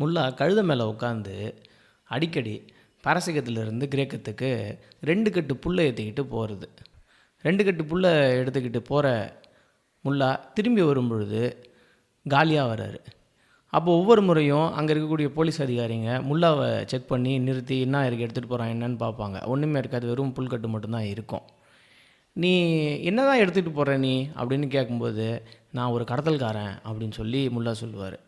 முல்லா கழுத மேலே உட்காந்து அடிக்கடி பாரசீகத்திலிருந்து கிரேக்கத்துக்கு ரெண்டு கட்டு புல்லை ஏற்றிக்கிட்டு போகிறது ரெண்டு கட்டு புல்லை எடுத்துக்கிட்டு போகிற முல்லா திரும்பி வரும் பொழுது காலியாக வர்றாரு அப்போ ஒவ்வொரு முறையும் அங்கே இருக்கக்கூடிய போலீஸ் அதிகாரிங்க முல்லாவை செக் பண்ணி நிறுத்தி என்ன இருக்கு எடுத்துகிட்டு போகிறான் என்னன்னு பார்ப்பாங்க. ஒன்றுமே இருக்காது வெறும் புல்கட்டு மட்டும்தான் இருக்கும். நீ என்ன தான் எடுத்துகிட்டு போகிற நீ? அப்படின்னு கேட்கும்போது நான் ஒரு கடத்தல்காரன் அப்படின்னு சொல்லி முல்லா சொல்லுவார்.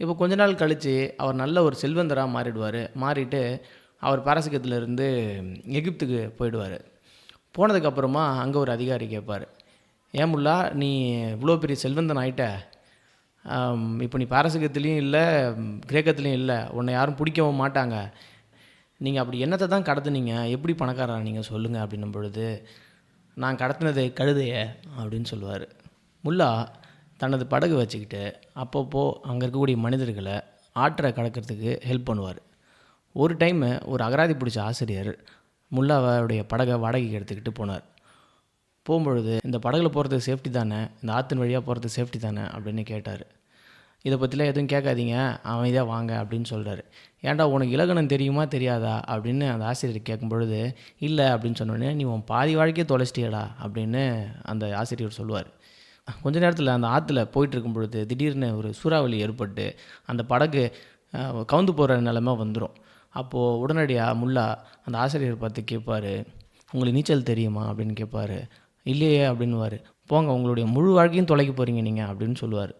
இப்போ கொஞ்ச நாள் கழித்து அவர் நல்ல ஒரு செல்வந்தராக மாறிடுவார். மாறிட்டு அவர் பாரசீகத்திலிருந்து எகிப்துக்கு போயிடுவார். போனதுக்கப்புறமா அங்கே ஒரு அதிகாரி கேட்பார் ஏன் முல்லா நீ இவ்வளோ பெரிய செல்வந்தன் ஆயிட்ட. இப்போ நீ பாரசீகத்துலேயும் இல்லை கிரேக்கத்துலேயும் இல்லை. உன்னை யாரும் பிடிக்கவும் மாட்டாங்க. நீங்கள் அப்படி என்னத்தை தான் கடத்துனீங்க? எப்படி பணக்காரா நீங்கள் சொல்லுங்கள் அப்படின்னும் பொழுது நான் கடத்தினது கழுதைய அப்படின்னு சொல்லுவார். முல்லா தனது படகு வச்சுக்கிட்டு அப்பப்போ அங்கே இருக்கக்கூடிய மனிதர்களை ஆற்றை கடக்கிறதுக்கு ஹெல்ப் பண்ணுவார். ஒரு டைமு ஒரு அகராதி பிடிச்ச ஆசிரியர் முல்லாவுடைய படகை வாடகைக்கு எடுத்துக்கிட்டு போனார். போகும்பொழுது இந்த படகுல போகிறது சேஃப்டி தானே? இந்த ஆற்றின் வழியாக போகிறது சேஃப்டி தானே? அப்படின்னு கேட்டார். இதை பற்றிலாம் எதுவும் கேட்காதீங்க. அமைதியாக வாங்க அப்படின்னு சொல்கிறாரு ஏன்டா உனக்கு இலக்கணம் தெரியுமா தெரியாதா? அப்படின்னு அந்த ஆசிரியர் கேட்கும் பொழுது இல்லை அப்படின்னு சொன்னோடனே நீ உன் பாதி வாழ்க்கையை தொலைச்சிட்டியடா அப்படின்னு அந்த ஆசிரியர் சொல்லுவார். கொஞ்ச நேரத்தில் அந்த ஆற்றுல போயிட்டுருக்கும் பொழுது திடீர்னு ஒரு சூறாவளி ஏற்பட்டு அந்த படகு கவுந்து போகிற நிலமை வந்துடும் அப்போது உடனடியாக முல்லா அந்த ஆசிரியர் பார்த்து கேட்பார் உங்களுக்கு நீச்சல் தெரியுமா? அப்படின்னு கேட்பாரு இல்லையே அப்படின்வார் போங்க உங்களுடைய முழு வாழ்க்கையும் தொலைக்க போகிறீங்க நீங்கள் அப்படின்னு சொல்லுவார்.